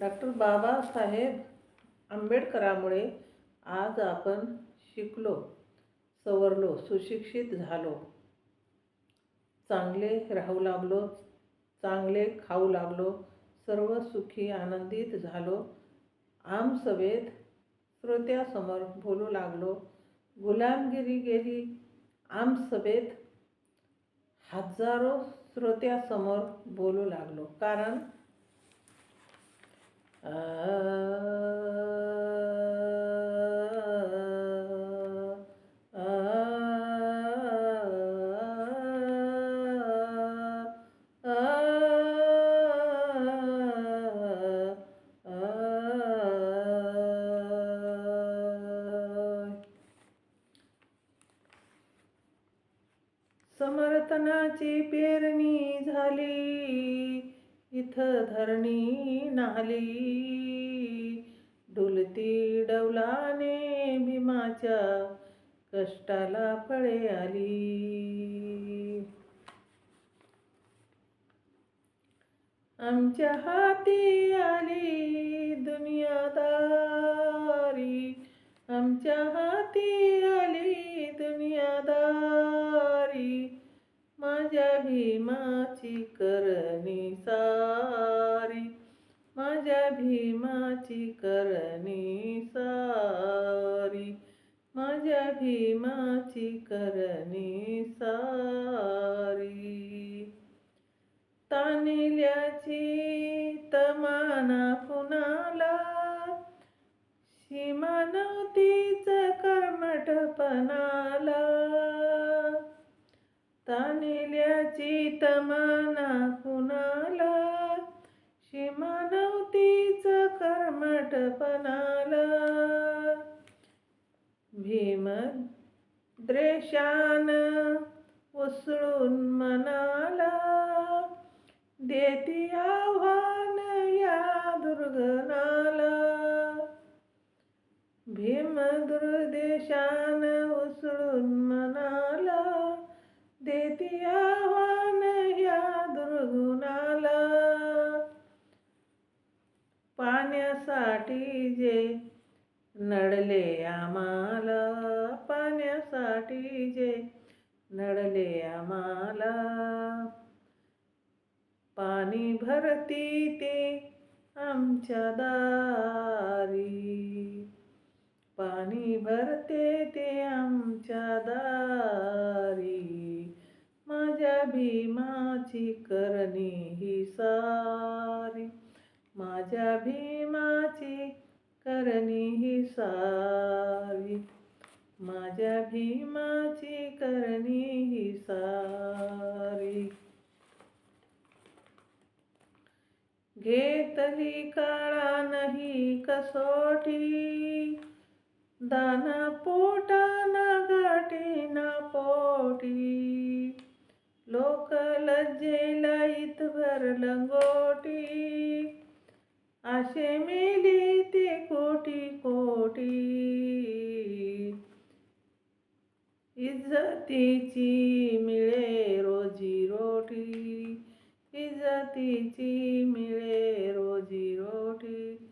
Doctor Babasaheb आंबेडकरामुळे आज आपण शिकलो सवरलो सुशिक्षित झालो. चांगले राहू लागलो चांगले खाऊ लागलो सर्व सुखी आनंदित झालो. आमसभेत श्रोत्यासमोर बोलू लागलो गुलामगिरी गेली. आमसभेत हजारो श्रोत्यासमोर बोलू लागलो. कारण समर्थनाची पेरणी झाली. तीर्थ धरणी नाली. डुलती डौलाने भीमाच्या कष्टाला फळे आली. आमच्या हाती आली दुनियादारी भीमाची करणी सारी. तानिल्याची तमाना कुणाला? सीमा नव्हतीच कर्मठपणाला. तानिल्याची तमाना कुणाला? सीमा नव्हतीच कर्मठपणाला भीम शान उसळून मनाला देती आव्हान या दुर्गनाला. भीम दुर्देशान उसळून मनाला देती आव्हान या दुर्गुणाला पाण्यासाठी जे नडले आम्हाला पाण्यासाठी जे. नडले आम्हाला पाणी भरती ते आमच्या दारी. पाणी भरते ते आमच्या दारी. माझ्या भीमाची करणी ही सारी. माझ्या भीमाची करणी ही सारी माझ्या भीमाची करणी ही सारी घेतली काळा नाही कसोटी दाना पोटा ना गाठी ना पोटी. लोक लज्जेला इथभर लंगोटी आशे मेली कोटी कोटी. इज्जतीची मिळे रोजी रोटी. इज्जतीची मिळे रोजी रोटी.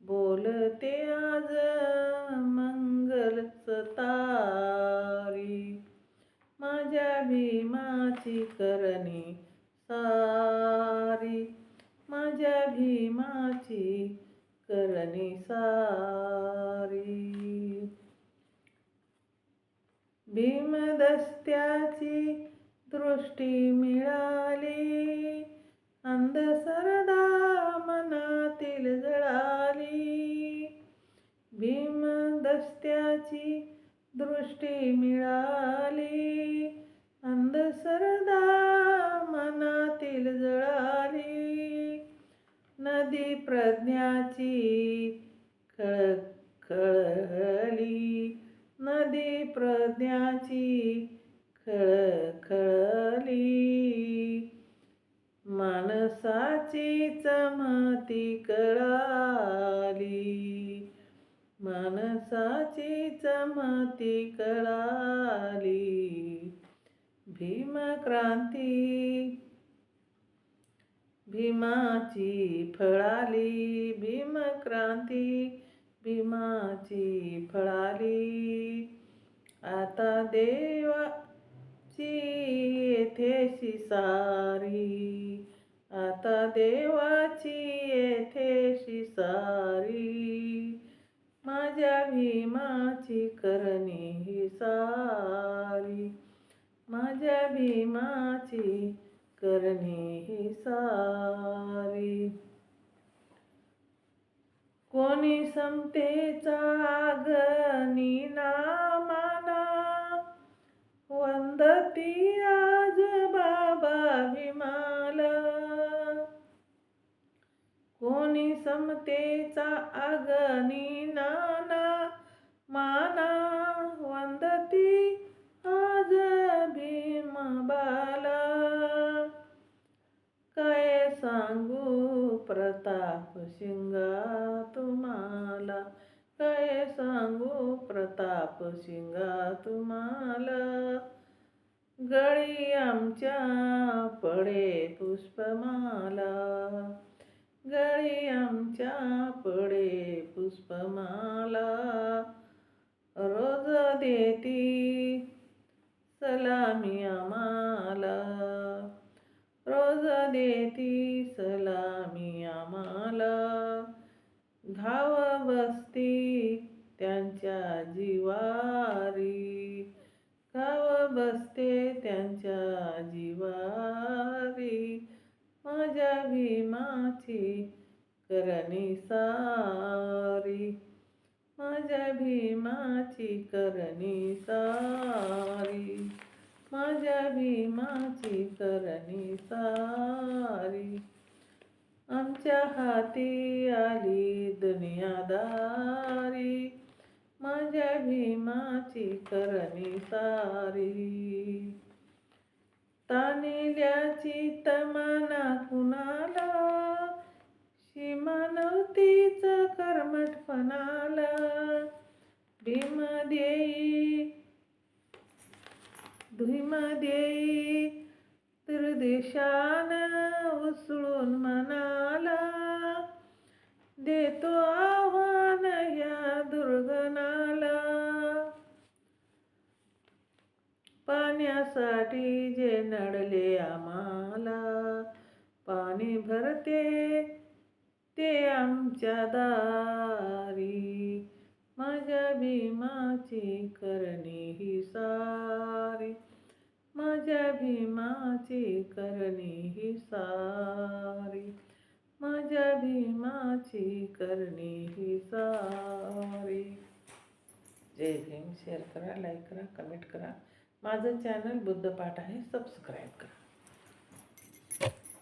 बोलते आज मंगल सता भीमदस्त्याची दृष्टी मिळाली. अंधसरदा मनातील जळाली. भीमदस्त्याची दृष्टी मिळाली. अंधसरदा मनातील जळाली. नदी प्रज्ञाची प्रज्ञाची खळखळली. माणसाची चमती कळाली. माणसाची चमती कळाली. भीमक्रांती भीमाची फळाली. भीमक्रांती भीमाची फळाली. आता देवाची येथेशी सारी आता देवाची येथेशी सारी माझ्या भीमाची करणी ही सारी. माझ्या भीमाची करणी ही सारी. कोणी समतेचा अगनी ना वंदती आज बाबा भीमाला कोणी समतेचा अगणी नाना माना वंदती आज भीम बाला. काय सांगू प्रताप शिंगा तुम्हाला? काय सांगू प्रताप शिंगा तुम्हाला? गळी आमच्या पडे पुष्पमाला. गळी आमच्या पडे पुष्पमाला. रोज देती सलामी आम्हाला. रोज देती त्यांच्या जीवारी माझ्या भीमाची करणी सारी. माझ्या भीमाची करणी सारी. माझ्या भीमाची करणी सारी. आमच्या हाती आली दुनियादारी माझ्या भीमाची करणी सारी. तानिल्याची तमाना कुणाला? शिमानवतीच कर्मटपणाला भीम देई भीम देई त्रिदेशान उसळून मनाला. देतो आव्हान पाण्यासाठी जे नडले आम्हाला पाणी भरते ते आमच्या दारी. माझ्या भीमाची करणी ही सारी. माझ्या भीमाची करणी ही सारी. माझ्या भीमाची करणी ही सारी. जय भीम शेअर करा लाईक करा कमेंट करा. माझं चॅनल बुद्धपाठ आहे. सबस्क्राईब करा.